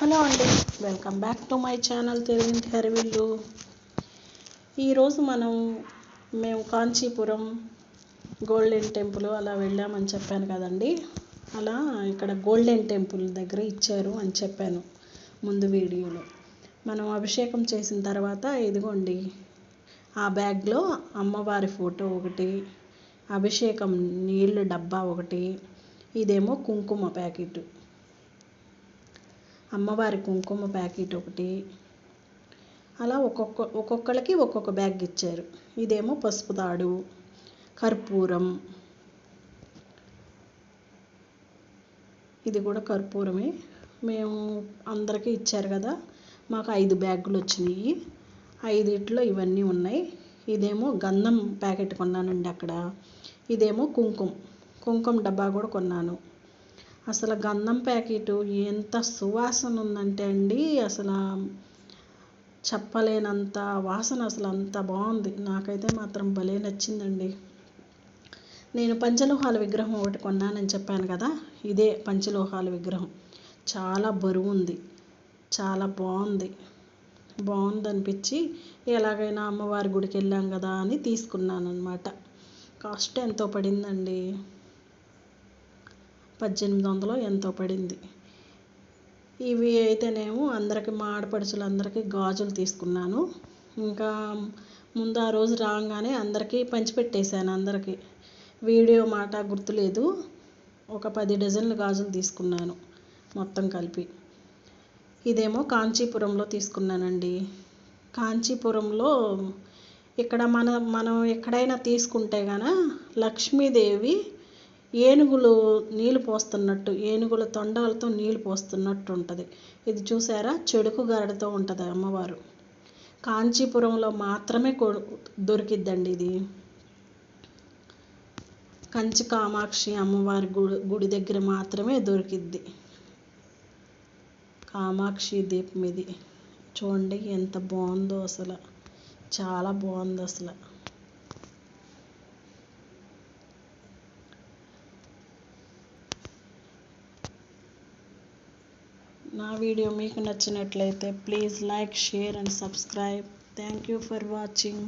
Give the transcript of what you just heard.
Hello అండి. Welcome back to my channel తెలుగింటి హరివిల్లు ఈరోజు మనం మేము కాంచీపురం గోల్డెన్ టెంపుల్ అలా వెళ్ళామని చెప్పాను కదండి. అలా ఇక్కడ గోల్డెన్ టెంపుల్ దగ్గర ఇచ్చారు అని చెప్పాను ముందు వీడియోలో. మనం అభిషేకం చేసిన తర్వాత ఇదిగోండి ఆ బ్యాగ్లో అమ్మవారి ఫోటో ఒకటి అభిషేకం నీళ్ళు డబ్బా ఒకటి ఇదేమో కుంకుమ ప్యాకెట్. అమ్మవారి కుంకుమ ప్యాకెట్ ఒకటి. అలా ఒక్కొక్క ఒక్కొక్కరికి ఒక్కొక్క బ్యాగ్ ఇచ్చారు. ఇదేమో పసుపు తాడు కర్పూరం. ఇది కూడా కర్పూరమే. మేము అందరికీ ఇచ్చారు కదా మాకు ఐదు బ్యాగులు వచ్చినాయి. ఐదిట్లో ఇవన్నీ ఉన్నాయి. ఇదేమో గంధం ప్యాకెట్ కొన్నానండి అక్కడ. ఇదేమో కుంకుమ. కుంకుమ డబ్బా కూడా కొన్నాను. అసలు గంధం ప్యాకెట్ ఎంత సువాసన ఉందంటే అండి అసలు చెప్పలేనంత వాసన అసలు అంత బాగుంది. నాకైతే మాత్రం భలే నచ్చిందండి. నేను పంచలోహాల విగ్రహం ఒకటి కొన్నానని చెప్పాను కదా ఇదే పంచలోహాల విగ్రహం. చాలా బరువు ఉంది చాలా బాగుంది. బాగుంది అనిపించి ఎలాగైనా అమ్మవారి గుడికి వెళ్ళాం కదా అని తీసుకున్నాను అనమాట కాస్ట్ ఎంతో పడిందండి. పద్దెనిమిది వందలు ఎంతో పడింది. ఇవి అయితేనేమో అందరికి మా ఆడపడుచులందరికీ గాజులు తీసుకున్నాను. ఇంకా ముందు ఆ రోజు రాగానే అందరికీ పంచిపెట్టేశాను అందరికీ. వీడియో మాట గుర్తులేదు. ఒక పది డజన్లు గాజులు తీసుకున్నాను మొత్తం కలిపి. ఇదేమో కాంచీపురంలో తీసుకున్నానండి. కాంచీపురంలో ఇక్కడ మన మనం ఎక్కడైనా తీసుకుంటే గన లక్ష్మీదేవి ఏనుగులు నీళ్ళు పోస్తున్నట్టు ఏనుగుల తొండాలతో నీళ్ళు పోస్తున్నట్టు ఉంటుంది ఇది చూసారా చెడుకు గరడతో ఉంటుంది అమ్మవారు. కాంచీపురంలో మాత్రమే దొరికిద్దండి ఇది. కంచి కామాక్షి అమ్మవారి గుడి గుడి దగ్గర మాత్రమే దొరికిద్ది. కామాక్షి దీపం ఇది. చూడండి ఎంత బాగుందో అసలు. చాలా బాగుంది అసలు. నా వీడియో మీకు నచ్చినట్లయితే please like share and subscribe. Thank you for watching